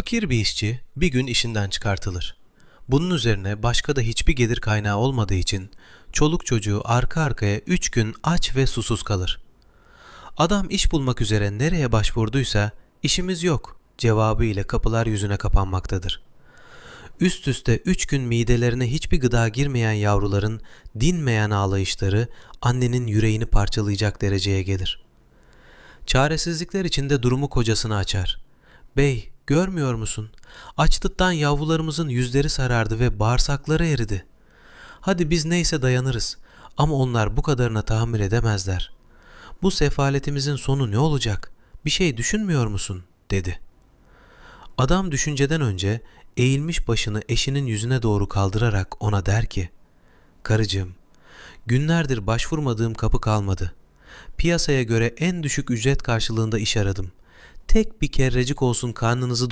Fakir bir işçi bir gün işinden çıkartılır. Bunun üzerine başka da hiçbir gelir kaynağı olmadığı için çoluk çocuğu arka arkaya üç gün aç ve susuz kalır. Adam iş bulmak üzere nereye başvurduysa işimiz yok cevabı ile kapılar yüzüne kapanmaktadır. Üst üste üç gün midelerine hiçbir gıda girmeyen yavruların dinmeyen ağlayışları annenin yüreğini parçalayacak dereceye gelir. Çaresizlikler içinde durumu kocasına açar. Bey, görmüyor musun? Açlıktan yavrularımızın yüzleri sarardı ve bağırsakları eridi. Hadi biz neyse dayanırız ama onlar bu kadarına tahammül edemezler. Bu sefaletimizin sonu ne olacak? Bir şey düşünmüyor musun? dedi. Adam düşünceden önce eğilmiş başını eşinin yüzüne doğru kaldırarak ona der ki, Karıcığım, günlerdir başvurmadığım kapı kalmadı. Piyasaya göre en düşük ücret karşılığında iş aradım. Tek bir kerecik olsun karnınızı